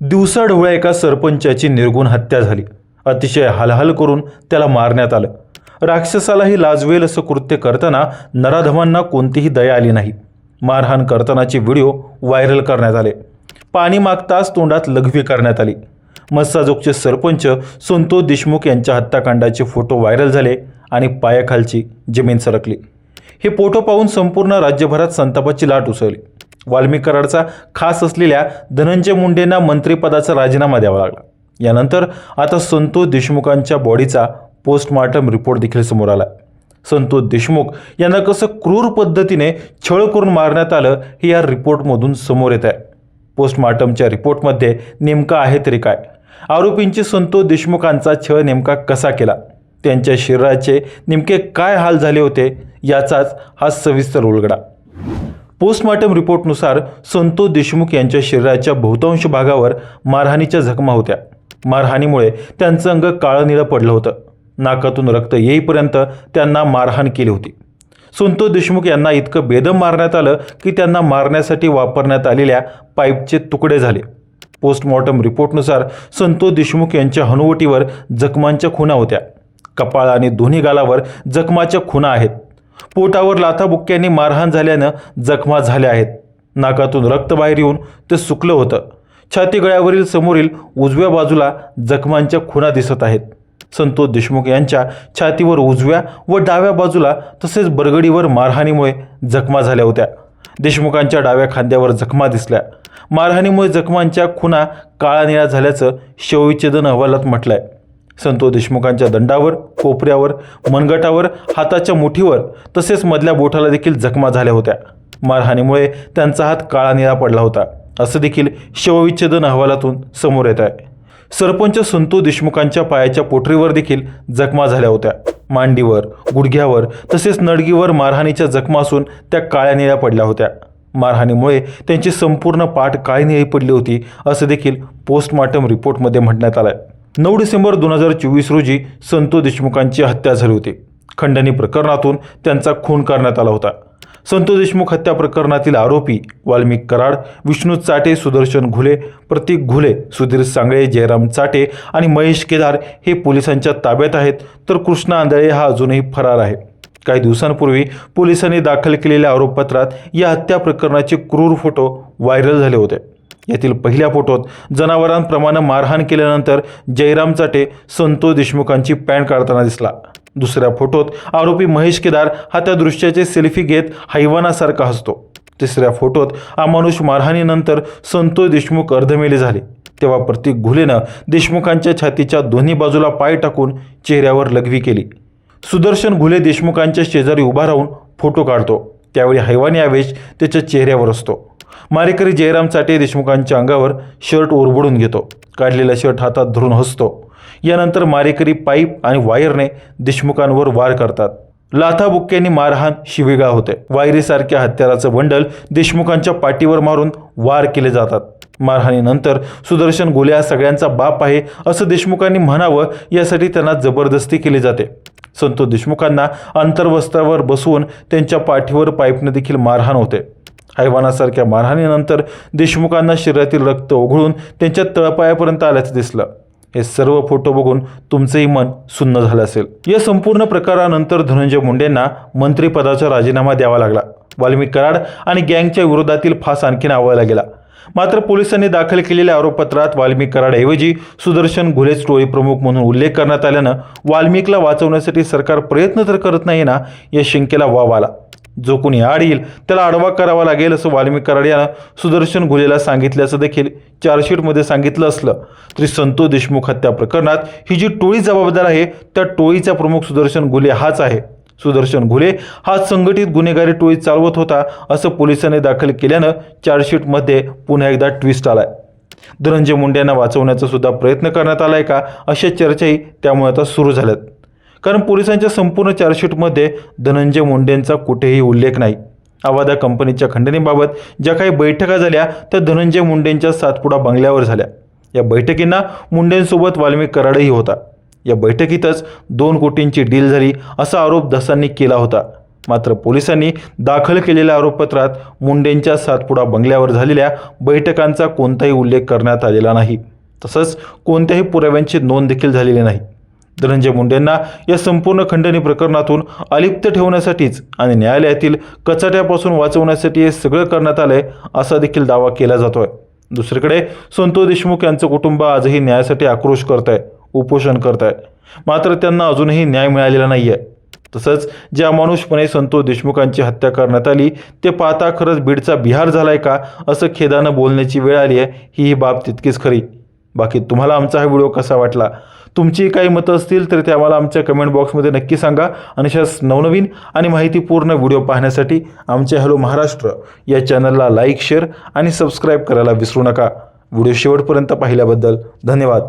दिवसाढोळ्या एका सरपंचाची निर्गुण हत्या झाली. अतिशय हालहाल करून त्याला मारण्यात आलं. राक्षसालाही लाजवेल असं कृत्य करताना नराधमांना कोणतीही दया आली नाही. मारहाण करतानाचे व्हिडिओ व्हायरल करण्यात आले. पाणी मागताच तोंडात लघवी करण्यात आली. मस्साजोगचे सरपंच संतोष देशमुख यांच्या हत्याकांडाचे फोटो व्हायरल झाले आणि पायाखालची जमीन सरकली. हे फोटो पाहून संपूर्ण राज्यभरात संतापाची लाट उसळली. वाल्मिक कराडचा खास असलेल्या धनंजय मुंडेंना मंत्रिपदाचा राजीनामा द्यावा लागला. यानंतर आता संतोष देशमुखांच्या बॉडीचा पोस्टमार्टम रिपोर्ट देखील समोर आला. संतोष देशमुख यांना कसं क्रूर पद्धतीने छळ करून मारण्यात आलं हे या रिपोर्टमधून समोर येत आहे. पोस्टमार्टमच्या रिपोर्टमध्ये नेमकं आहे तरी काय? आरोपींची संतोष देशमुखांचा छळ नेमका कसा केला? त्यांच्या शरीराचे नेमके काय हाल झाले होते? याचाच हा सविस्तर उलगडा. पोस्टमॉर्टम रिपोर्टनुसार संतोष देशमुख यांच्या शरीराच्या बहुतांश भागावर मारहाणीच्या जखमा होत्या. मारहाणीमुळे त्यांचं अंग काळं निळं पडलं होतं. नाकातून रक्त येईपर्यंत त्यांना मारहाण केली होती. संतोष देशमुख यांना इतकं बेदम मारण्यात आलं की त्यांना मारण्यासाठी वापरण्यात आलेल्या पाईपचे तुकडे झाले. पोस्टमॉर्टम रिपोर्टनुसार संतोष देशमुख यांच्या हनुवटीवर जखमांच्या खुणा होत्या. कपाळ आणि दोन्ही गालावर जखमाच्या खुणा आहेत. पोटावर लाथाबुक्क्यांनी मारहाण झाल्यानं जखमा झाल्या आहेत. नाकातून रक्त बाहेर येऊन ते सुकलं होतं. छाती गळ्यावरील समोरील उजव्या बाजूला जखमांच्या खुणा दिसत आहेत. संतोष देशमुख यांच्या छातीवर उजव्या व डाव्या बाजूला तसेच बरगडीवर मारहाणीमुळे जखमा झाल्या होत्या. देशमुखांच्या डाव्या खांद्यावर जखमा दिसल्या. मारहाणीमुळे जखमांच्या खुणा काळा निळा झाल्याचं शवविच्छेदन अहवालात म्हटलं आहे संतोष देशमुखांच्या दंडावर कोपऱ्यावर मनगटावर हाताच्या मुठीवर तसेच मधल्या बोठाला देखील जखमा झाल्या होत्या. मारहाणीमुळे त्यांचा हात काळा निळा पडला होता. असं देखील शवविच्छेदन अहवालातून समोर येत आहे. सरपंच संतोष देशमुखांच्या पायाच्या पोटरीवर देखील जखमा झाल्या होत्या. मांडीवर गुडघ्यावर तसेच नडगीवर मारहाणीच्या जखमा असून त्या काळ्या निळ्या पडल्या होत्या. मारहाणीमुळे त्यांची संपूर्ण पाठ काळी निळी पडली होती असं देखील पोस्टमार्टम रिपोर्टमध्ये म्हणण्यात आलं आहे नऊ डिसेंबर दोन हजार चोवीस रोजी संतोष देशमुखांची हत्या झाली होती. खंडणी प्रकरणातून त्यांचा खून करण्यात आला होता. संतोष देशमुख हत्या प्रकरणातील आरोपी वाल्मिक कराड विष्णू चाटे सुदर्शन घुले प्रतीक घुले सुधीर सांगळे जयराम चाटे आणि महेश केदार हे पोलिसांच्या ताब्यात आहेत तर कृष्णा आंधळे हा अजूनही फरार आहे. काही दिवसांपूर्वी पोलिसांनी दाखल केलेल्या आरोपपत्रात या हत्या प्रकरणाचे क्रूर फोटो व्हायरल झाले होते. यातील पहिल्या फोटोत जनावरांप्रमाणे मारहाण केल्यानंतर जयराम चाटे संतोष देशमुखांची पॅन्ट काढताना दिसला. दुसऱ्या फोटोत आरोपी महेश केदार हा त्या दृश्याचे सेल्फी घेत हैवानासारखा हसतो. तिसऱ्या फोटोत अमानुष मारहाणीनंतर संतोष देशमुख अर्धमेले झाले. तेव्हा प्रतीक घुलेनं देशमुखांच्या छातीच्या दोन्ही बाजूला पाय टाकून चेहऱ्यावर लघवी केली. सुदर्शन घुले देशमुखांच्या शेजारी उभा राहून फोटो काढतो. त्यावेळी हैवानी आवेश त्याच्या चेहऱ्यावर असतो. मारेकरी जयराम चाटे देशमुखांच्या अंगावर शर्ट ओरबडून घेतो. काढलेला शर्ट हातात धरून हसतो. यानंतर मारेकरी पाईप आणि वायरने देशमुखांवर वार करतात. लाथाबुक्क्यांनी मारहाण शिवेगा होते. वायरीसारख्या हत्याराचं बंडल देशमुखांच्या पाठीवर मारून वार केले जातात. मारहाणीनंतर सुदर्शन गोले हा सगळ्यांचा बाप आहे असं देशमुखांनी म्हणावं यासाठी त्यांना जबरदस्ती केली जाते. संतोष देशमुखांना अंतर्वस्त्रावर बसवून त्यांच्या पाठीवर पाईपने देखील मारहाण होते. हैवानासारख्या मारहाणीनंतर देशमुखांना शरीरातील रक्त ओघळून त्यांच्या तळपायापर्यंत आल्याचं दिसलं. हे सर्व फोटो बघून तुमचंही मन सुन्न झालं असेल. या संपूर्ण प्रकारानंतर धनंजय मुंडेंना मंत्रिपदाचा राजीनामा द्यावा लागला. वाल्मिक कराड आणि गँगच्या विरोधातील फास आणखीन आवळला गेला. मात्र पोलिसांनी दाखल केलेल्या आरोपपत्रात वाल्मिक कराडऐवजी सुदर्शन घुलेच टोळी प्रमुख म्हणून उल्लेख करण्यात आल्यानं वाल्मिकला वाचवण्यासाठी सरकार प्रयत्न तर करत नाही ना या शंकेला वाव आला. जो कोणी आड येईल त्याला आडवा करावा लागेल असं वाल्मिक कराड यानं सुदर्शन घुलेला सांगितल्याचं देखील चार्जशीटमध्ये सांगितलं असलं. तरी संतोष देशमुख हत्या प्रकरणात ही जी टोळी जबाबदार आहे त्या टोळीचा प्रमुख सुदर्शन घुले हाच आहे. सुदर्शन घुले हा संघटित गुन्हेगारी टोळी चालवत होता असं पोलिसांनी दाखल केल्यानं चार्जशीटमध्ये पुन्हा एकदा ट्विस्ट आलाय. धनंजय मुंडेंना वाचवण्याचा सुद्धा प्रयत्न करण्यात आलाय का? अशा चर्चाही त्यामुळे आता सुरू झाल्यात. कारण पोलिसांच्या संपूर्ण चार्जशीटमध्ये धनंजय मुंडेंचा कुठेही उल्लेख नाही. आवादा कंपनीच्या खंडणीबाबत ज्या काही बैठका झाल्या त्या धनंजय मुंडेंच्या सातपुडा बंगल्यावर झाल्या. या बैठकींना मुंडेंसोबत वाल्मिक कराडही होता. या बैठकीतच दोन कोटींची डील झाली असा आरोप दसांनी केला होता. मात्र पोलिसांनी दाखल केलेल्या आरोपपत्रात मुंडेंच्या सातपुडा बंगल्यावर झालेल्या बैठकांचा कोणताही उल्लेख करण्यात आलेला नाही. तसंच कोणत्याही पुराव्यांची नोंद देखील झालेली नाही. धनंजय मुंडेंना या संपूर्ण खंडणी प्रकरणातून अलिप्त ठेवण्यासाठीच आणि न्यायालयातील कचाट्यापासून वाचवण्यासाठी हे सगळं करण्यात आलंय असा देखील दावा केला जातोय. दुसरीकडे संतोष देशमुख यांचं कुटुंब आजही न्यायासाठी आक्रोश करत आहे उपोषण करत आहे मात्र त्यांना अजूनही न्याय मिळालेला नाही आहे तसंच ज्या अमानुषपणे संतोष देशमुखांची हत्या करण्यात आली ते पाहता खरंच बीडचा बिहार झालाय का असं खेदानं बोलण्याची वेळ आली आहे ही ही बाब तितकीच खरी. बाकी तुम्हाला आमचा हा व्हिडिओ कसा वाटला? तुमची काही मतं असतील तर ते आम्हाला आमच्या कमेंट बॉक्समध्ये नक्की सांगा. आणि अशाच नवनवीन आणि माहितीपूर्ण व्हिडिओ पाहण्यासाठी आमच्या हॅलो महाराष्ट्र या चॅनलला लाईक शेअर आणि सबस्क्राईब करायला विसरू नका. व्हिडिओ शेवटपर्यंत पाहिल्याबद्दल धन्यवाद.